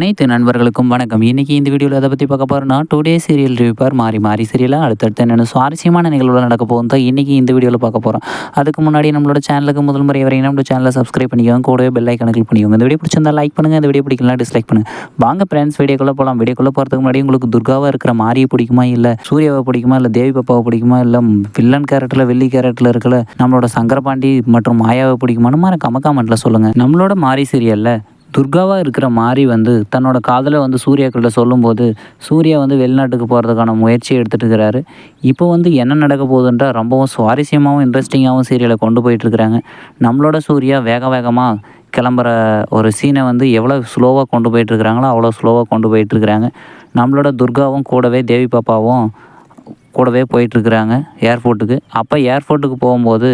அனைத்து நண்பர்களுக்கும் வணக்கம். இன்னைக்கு இந்த வீடியோவில் அதை பற்றி பார்க்க போகிறோம்னா டே சீரியல் ரிவ்யூப்பார் மாறி மாறி சீரியலாக அடுத்தடுத்து என்னென்ன சுவாரஸ்யமான நிகழ்வுகள் நடக்க போகும் தான் இன்றைக்கி இந்த வீடியோவில் பார்க்க போகிறோம் அதுக்கு முன்னாடி நம்மளோட சேனலுக்கு முதல் முறை வரையினா நம்மளோட சேனலை சப்ஸ்கிரைப் பண்ணிக்கோங்க. கூடவே பெல் ஐக்கனை கிளிக் பண்ணிக்கோங்க. இந்த வீடியோ பிடிச்சிருந்தா லைக் பண்ணுங்கள் இந்த வீடியோ பிடிக்கலாம் டிஸ்லைக் பண்ணுங்கள் வாங்க ஃப்ரெண்ட்ஸ் வீடியோக்குள்ளே போகலாம் வீடியோக்குள்ளே போகிறதுக்கு முன்னாடி உங்களுக்கு துர்காவாக இருக்கிற மாரியை பிடிக்குமா இல்லை சூர்யாவை பிடிக்குமா இல்லை தேவி பாப்பாவை பிடிக்குமா இல்லை வில்லன் கேரக்டரில் வெள்ளி கேரக்டரில் இருக்கல நம்மளோட சங்கரபாண்டி மற்றும் மாயாவை பிடிக்குமான்னு மறக்காம கமெண்ட்டில் சொல்லுங்கள் நம்மளோட மாரி சீரியலில் துர்காவாக இருக்கிற மாரி வந்து தன்னோட காதலை வந்து சூர்யாக்கிட்ட சொல்லும்போது சூர்யா வந்து வெளிநாட்டுக்கு போகிறதுக்கான முயற்சியை எடுத்துகிட்டு இருக்கிறாரு. இப்போ வந்து என்ன நடக்க போகுதுன்றா ரொம்பவும் சுவாரஸ்யமாகவும் இன்ட்ரெஸ்டிங்காகவும் சீரியலை கொண்டு போயிட்டுருக்குறாங்க நம்மளோட சூர்யா வேக வேகமாக கிளம்புற ஒரு சீனை வந்து எவ்வளோ ஸ்லோவாக கொண்டு போயிட்டுருக்குறாங்களோ அவ்வளோ ஸ்லோவாக கொண்டு போயிட்டுருக்குறாங்க நம்மளோட துர்காவும் கூடவே தேவி பாப்பாவும் கூடவே போயிட்டுருக்குறாங்க ஏர்போர்ட்டுக்கு அப்போ ஏர்போர்ட்டுக்கு போகும்போது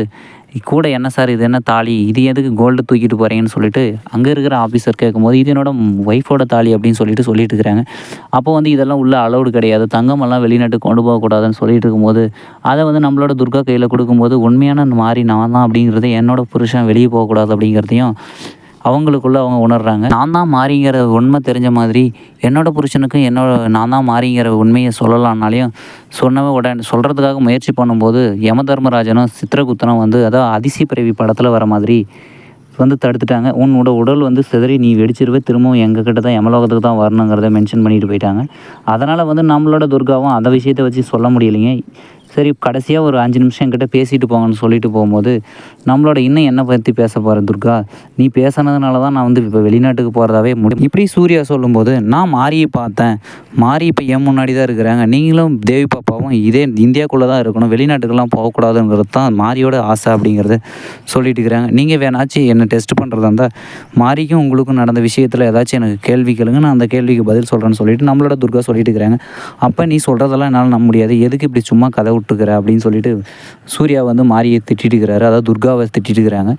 கூட என்ன சார் இது என்ன தாலி? இது எதுக்கு கோல்டு தூக்கிட்டு போகிறீங்கன்னு சொல்லிட்டு அங்கே இருக்கிற ஆஃபீஸர் கேட்கும்போது இது என்னோட ஒய்ஃபோட தாலி அப்படின்னு சொல்லிட்டு சொல்லிட்டு இருக்கிறாங்க. அப்போ வந்து இதெல்லாம் உள்ள அலௌடு கிடையாது. தங்கமெல்லாம் வெளிநாட்டுக்கு கொண்டு போகக்கூடாதுன்னு சொல்லிட்டு இருக்கும்போது அதை வந்து நம்மளோட துர்கா கையில் கொடுக்கும்போது உண்மையான மாறி நான் தான் அப்படிங்கிறது என்னோட புருஷன் வெளியே போகக்கூடாது அப்படிங்கிறதையும் அவங்களுக்குள்ள அவங்க உணர்கிறாங்க நான் தான் மாறிங்கிற உண்மை தெரிஞ்ச மாதிரி என்னோட புருஷனுக்கும் என்னோட நான் தான் மாறிங்கிற உண்மையை சொல்லலான்னாலையும் சொன்னவ உடனே சொல்கிறதுக்காக முயற்சி பண்ணும்போது யம தர்மராஜனும் சித்திரகுப்தனும் வந்து அதாவது அதிசி பிறவி படத்தில் வர மாதிரி வந்து தடுத்துட்டாங்க. உன்னோட உடல் வந்து சிதறி நீ வெடிச்சிருவே திரும்பவும் எங்கள் கிட்ட தான் யமலோகத்துக்கு தான் வரணுங்கிறத மென்ஷன் பண்ணிட்டு போயிட்டாங்க. அதனால் வந்து நம்மளோட துர்காவும் அந்த விஷயத்தை வச்சு சொல்ல முடியலைங்க. சரி கடைசியாக ஒரு அஞ்சு நிமிஷம் என்கிட்ட பேசிட்டு போங்கன்னு சொல்லிட்டு போகும்போது நம்மளோட இன்னும் என்ன பற்றி பேச போகிற துர்கா நீ பேசினதுனால தான் நான் வந்து இப்போ வெளிநாட்டுக்கு போகிறதாவே முடியும். இப்படி சூர்யா சொல்லும்போது நான் மாரியை பார்த்தேன். மாறி இப்போ என் முன்னாடி தான் இருக்கிறாங்க. நீங்களும் தேவி பாப்பாவும் இதே இந்தியாக்குள்ளே தான் இருக்கணும். வெளிநாட்டுக்கெல்லாம் போகக்கூடாதுங்கிறது தான் மாரியோட ஆசை அப்படிங்கிறத சொல்லிட்டு இருக்கிறாங்க. நீங்கள் வேணாச்சும் என்ன டெஸ்ட் பண்ணுறதா இருந்தால் மாரிக்கும் உங்களுக்கும் நடந்த விஷயத்தில் ஏதாச்சும் எனக்கு கேள்வி கேளுங்க. நான் அந்த கேள்விக்கு பதில் சொல்கிறேன்னு சொல்லிட்டு நம்மளோட துர்கா சொல்லிட்டு இருக்கிறாங்க. அப்போ நீ சொல்கிறதெல்லாம் என்னால் நம்ப முடியாது. எதுக்கு இப்படி சும்மா கதை விட்டுக்கிற அப்படின்னு சொல்லிட்டு சூர்யா வந்து மாரியை திட்டிட்டு இருக்கிறாரு அதாவது துர்காவை திட்டிட்டு இருக்கிறாங்க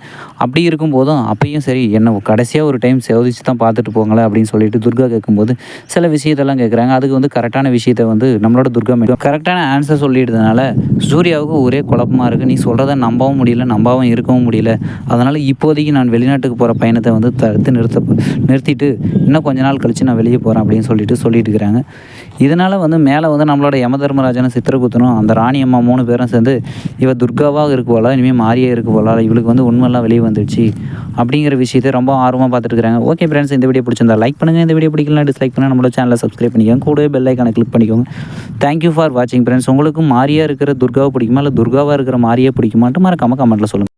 அப்படி இருக்கும்போதும் அப்பையும் சரி என்ன கடைசியாக ஒரு டைம் சோதிச்சு தான் பார்த்துட்டு போங்களேன் அப்படின்னு சொல்லிட்டு துர்கா கேட்கும்போது சில விஷயத்தெல்லாம் கேட்குறாங்க. அதுக்கு வந்து கரெக்டான விஷயத்த வந்து நம்மளோட துர்கா கரெக்டான ஆன்சர் சொல்லிடுறதுனால சூர்யாவுக்கு ஒரே குழப்பமாக இருக்குது நீ சொல்கிறத நம்பவும் முடியல நம்பாவும் இருக்கவும் முடியல. அதனால் இப்போதைக்கு நான் வெளிநாட்டுக்கு போகிற பயணத்தை வந்து தடுத்து நிறுத்த நிறுத்திட்டு இன்னும் கொஞ்ச நாள் கழித்து நான் வெளியே போகிறேன் அப்படின்னு சொல்லிட்டு சொல்லிட்டு இருக்கிறாங்க இதனால் வந்து மேலே வந்து நம்மளோட யம தர்மராஜனும் சித்திரகுத்தனும் அந்த ராணி அம்மா மூணு பேரும் சேர்ந்து இவ துர்காவாக இருக்கு போல இனிமேல் மாரியே இருக்கு போல இவளுக்கு வந்து உண்மையெல்லாம் வெளியே வந்துடுச்சு அப்படிங்கிற விஷயத்தை ரொம்ப ஆர்வமாக பார்த்துட்டு இருக்காங்க ஓகே ஃப்ரெண்ட்ஸ் இந்த வீடியோ பிடிச்சிருந்தா லைக் பண்ணுங்கள் இந்த வீடியோ பிடிக்கலாம் டிஸ்லைக் பண்ணால் நம்மளோட சேனலை சப்ஸ்கிரைப் பண்ணிக்கோங்க. கூடவே பெல் ஐக்கானை கிளிக் பண்ணிக்கோங்க. தேங்க்யூ ஃபார் வாட்சிங் ஃப்ரெண்ட்ஸ் உங்களுக்கும் மாரியாக இருக்கிற துர்காவை பிடிக்குமா? இல்லை துர்காவாக இருக்கிற மாரியே பிடிக்குமான்ட்டு மறக்காமல் கமெண்ட்டில் சொல்லுங்கள்